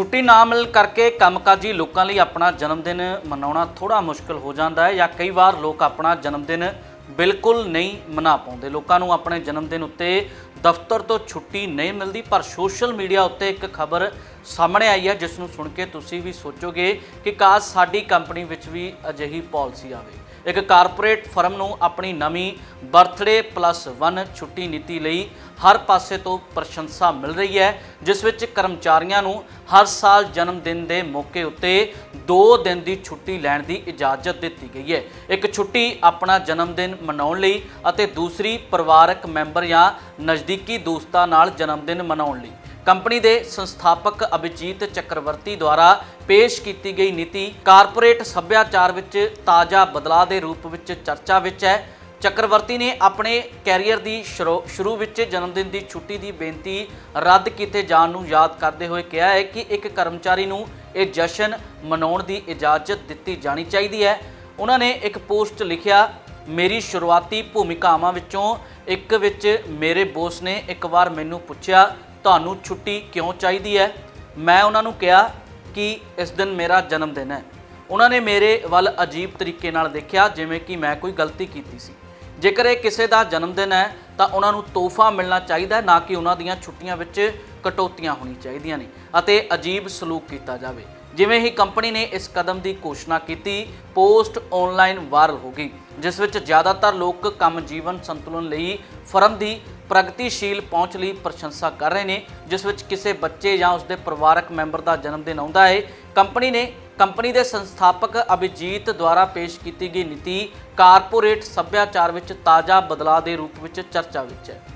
ਛੁੱਟੀ ਨਾ ਮਿਲ ਕਰਕੇ ਕੰਮਕਾਜੀ ਲੋਕਾਂ ਲਈ ਆਪਣਾ ਜਨਮ ਦਿਨ ਮਨਾਉਣਾ ਥੋੜਾ ਮੁਸ਼ਕਲ ਹੋ ਜਾਂਦਾ ਹੈ ਜਾਂ ਕਈ ਵਾਰ ਲੋਕ ਆਪਣਾ ਜਨਮ ਦਿਨ ਬਿਲਕੁਲ ਨਹੀਂ ਮਨਾ ਪਾਉਂਦੇ। ਲੋਕਾਂ ਨੂੰ ਆਪਣੇ ਜਨਮ ਦਿਨ ਉੱਤੇ ਦਫ਼ਤਰ ਤੋਂ ਛੁੱਟੀ ਨਹੀਂ ਮਿਲਦੀ, ਪਰ ਸੋਸ਼ਲ ਮੀਡੀਆ ਉੱਤੇ ਇੱਕ ਖਬਰ ਸਾਹਮਣੇ ਆਈ ਹੈ, ਜਿਸ ਨੂੰ ਸੁਣ ਕੇ ਤੁਸੀਂ ਵੀ ਸੋਚੋਗੇ ਕਿ ਕਾਸ਼ ਸਾਡੀ ਕੰਪਨੀ ਵਿੱਚ ਵੀ ਅਜਿਹੀ ਪਾਲਿਸੀ ਆਵੇ। ਇੱਕ ਕਾਰਪੋਰੇਟ ਫਰਮ ਨੂੰ ਆਪਣੀ ਨਵੀਂ ਬਰਥਡੇ ਪਲੱਸ 1 ਛੁੱਟੀ ਨੀਤੀ ਲਈ ਹਰ ਪਾਸੇ ਤੋਂ ਪ੍ਰਸ਼ੰਸਾ ਮਿਲ ਰਹੀ ਹੈ, ਜਿਸ ਵਿੱਚ ਕਰਮਚਾਰੀਆਂ ਨੂੰ ਹਰ ਸਾਲ ਜਨਮ ਦਿਨ ਦੇ ਮੌਕੇ ਉੱਤੇ 2 ਦਿਨ ਦੀ ਛੁੱਟੀ ਲੈਣ ਦੀ ਇਜਾਜ਼ਤ ਦਿੱਤੀ ਗਈ ਹੈ। ਇੱਕ ਛੁੱਟੀ ਆਪਣਾ ਜਨਮ ਦਿਨ ਮਨਾਉਣ ਲਈ ਅਤੇ ਦੂਸਰੀ ਪਰਿਵਾਰਕ ਮੈਂਬਰ ਜਾਂ ਨਜ਼ਦੀਕੀ ਦੋਸਤਾਂ ਨਾਲ ਜਨਮ ਦਿਨ ਮਨਾਉਣ ਲਈ। ਕੰਪਨੀ ਦੇ ਸੰਸਥਾਪਕ ਅਭਿਜੀਤ ਚੱਕਰਵਰਤੀ ਦੁਆਰਾ ਪੇਸ਼ ਕੀਤੀ ਗਈ ਨੀਤੀ ਕਾਰਪੋਰੇਟ ਸੱਭਿਆਚਾਰ ਵਿੱਚ ਤਾਜ਼ਾ ਬਦਲਾਅ ਦੇ ਰੂਪ ਵਿੱਚ ਚਰਚਾ ਵਿੱਚ ਹੈ। ਚੱਕਰਵਰਤੀ ਨੇ ਆਪਣੇ ਕੈਰੀਅਰ ਦੀ ਸ਼ੁਰੂ ਸ਼ੁਰੂ ਵਿੱਚ ਜਨਮਦਿਨ ਦੀ ਛੁੱਟੀ ਦੀ ਬੇਨਤੀ ਰੱਦ ਕੀਤੇ ਜਾਣ ਨੂੰ ਯਾਦ ਕਰਦੇ ਹੋਏ ਕਿਹਾ ਹੈ ਕਿ ਇੱਕ ਕਰਮਚਾਰੀ ਨੂੰ ਇਹ ਜਸ਼ਨ ਮਨਾਉਣ ਦੀ ਇਜਾਜ਼ਤ ਦਿੱਤੀ ਜਾਣੀ ਚਾਹੀਦੀ ਹੈ। ਉਹਨਾਂ ਨੇ ਇੱਕ ਪੋਸਟ ਲਿਖਿਆ, ਮੇਰੀ ਸ਼ੁਰੂਆਤੀ ਭੂਮਿਕਾਵਾਂ ਵਿੱਚੋਂ ਇੱਕ ਵਿੱਚ ਮੇਰੇ ਬੋਸ ਨੇ ਇੱਕ ਵਾਰ ਮੈਨੂੰ ਪੁੱਛਿਆ ਤੁਹਾਨੂੰ ਛੁੱਟੀ ਕਿਉਂ ਚਾਹੀਦੀ ਹੈ? ਮੈਂ ਉਹਨਾਂ ਨੂੰ ਕਿਹਾ ਕਿ ਇਸ ਦਿਨ ਮੇਰਾ ਜਨਮ ਦਿਨ ਹੈ। ਉਹਨਾਂ ਨੇ ਮੇਰੇ ਵੱਲ ਅਜੀਬ ਤਰੀਕੇ ਨਾਲ ਦੇਖਿਆ, ਜਿਵੇਂ ਕਿ ਮੈਂ ਕੋਈ ਗਲਤੀ ਕੀਤੀ ਸੀ। ਜੇਕਰ ਇਹ ਕਿਸੇ ਦਾ ਜਨਮ ਦਿਨ ਹੈ, ਤਾਂ ਉਹਨਾਂ ਨੂੰ ਤੋਹਫਾ ਮਿਲਣਾ ਚਾਹੀਦਾ ਹੈ, ਨਾ ਕਿ ਉਹਨਾਂ ਦੀਆਂ ਛੁੱਟੀਆਂ ਵਿੱਚ ਕਟੌਤੀਆਂ ਹੋਣੀ ਚਾਹੀਦੀਆਂ ਨੇ ਅਤੇ ਅਜੀਬ ਸਲੂਕ ਕੀਤਾ ਜਾਵੇ। ਜਿਵੇਂ ਹੀ ਕੰਪਨੀ ਨੇ ਇਸ ਕਦਮ ਦੀ ਘੋਸ਼ਣਾ ਕੀਤੀ, ਪੋਸਟ ਆਨਲਾਈਨ ਵਾਇਰਲ ਹੋ ਗਈ, ਜਿਸ ਵਿੱਚ ਜ਼ਿਆਦਾਤਰ ਲੋਕ ਕੰਮ ਜੀਵਨ ਸੰਤੁਲਨ ਲਈ ਫਰਮ ਦੀ ਪ੍ਰਗਤੀਸ਼ੀਲ ਪਹੁੰਚ ਲਈ ਪ੍ਰਸ਼ੰਸਾ ਕਰ ਰਹੇ ਨੇ, ਜਿਸ ਵਿੱਚ ਕਿਸੇ ਬੱਚੇ ਜਾਂ ਉਸਦੇ ਪਰਿਵਾਰਕ ਮੈਂਬਰ ਦਾ ਜਨਮ ਦਿਨ ਆਉਂਦਾ ਹੈ। ਕੰਪਨੀ ਨੇ, ਕੰਪਨੀ ਦੇ ਸੰਸਥਾਪਕ ਅਭਿਜੀਤ ਦੁਆਰਾ ਪੇਸ਼ ਕੀਤੀ ਗਈ ਨੀਤੀ ਕਾਰਪੋਰੇਟ ਸੱਭਿਆਚਾਰ ਵਿੱਚ ਤਾਜ਼ਾ ਬਦਲਾਅ ਦੇ ਰੂਪ ਵਿੱਚ ਚਰਚਾ ਵਿੱਚ ਹੈ।